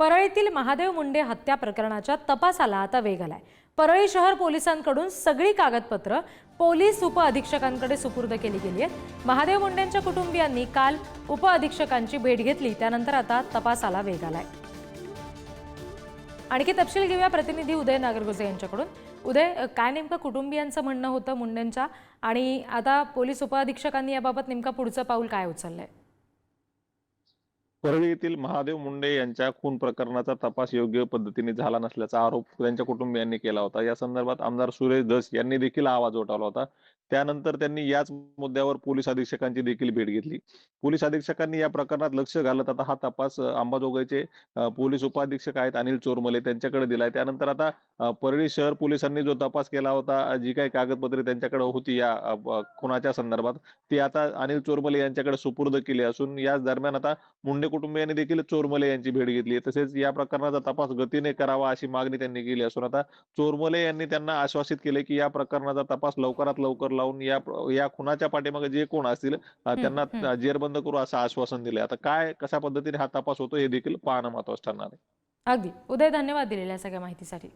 परळीतील महादेव मुंडे हत्या प्रकरणाच्या तपासाला आता वेग आलाय. परळी शहर पोलिसांकडून सगळी कागदपत्र पोलीस उपअधीक्षकांकडे सुपूर्द केली गेली आहेत. महादेव मुंडेंच्या कुटुंबियांनी काल उपअधीक्षकांची भेट घेतली त्यानंतर आता तपासाला वेग आलाय. आणखी तपशील घेऊया प्रतिनिधी उदय नागरगोजे यांच्याकडून. उदय काय नेमकं कुटुंबियांचं म्हणणं होतं मुंडेंच्या? आणि आता पोलीस उपअधीक्षकांनी याबाबत नेमका पुढचं पाऊल काय उचललंय? परळी येथील महादेव मुंडे यांच्या खून प्रकरणाचा तपास योग्य पद्धतीने झाला नसल्याचा आरोप त्यांच्या कुटुंबियांनी केला होता. या संदर्भात आमदार सुरेश धस यांनी देखील आवाज उठवला होता. त्यानंतर त्यांनी याच मुद्द्यावर पोलीस अधीक्षकांची देखील भेट घेतली. पोलीस अधीक्षकांनी या प्रकरणात लक्ष घालत आता हा तपास अंबाजोगाईचे अ, पोलीस उपाधीक्षक आहेत अनिल चोरमले त्यांच्याकडे दिलाय. त्यानंतर आता परळी शहर पोलिसांनी जो तपास केला होता जी काही कागदपत्रे त्यांच्याकडे होती या खुनाच्या संदर्भात ती आता अनिल चोरमले यांच्याकडे सुपूर्द केली असून याच दरम्यान आता मुंडे कुटुंबियांनी देखील चोरमले यांची भेट घेतली तसेच या प्रकरणाचा तपास गतीने करावा अशी मागणी त्यांनी केली असून आता चोरमले यांनी त्यांना आश्वासित केले की या प्रकरणाचा तपास लवकरात लवकर लावून या या खुनाच्या पाठीमागे जे कोण असतील त्यांना. जेरबंद करू असं आश्वासन दिले आता काय कशा पद्धतीने हा तपास होतो हे देखील पाहणं महत्वाचं ठरणार आहे. अगदी. उदय धन्यवाद दिलेल्या सगळ्या माहितीसाठी.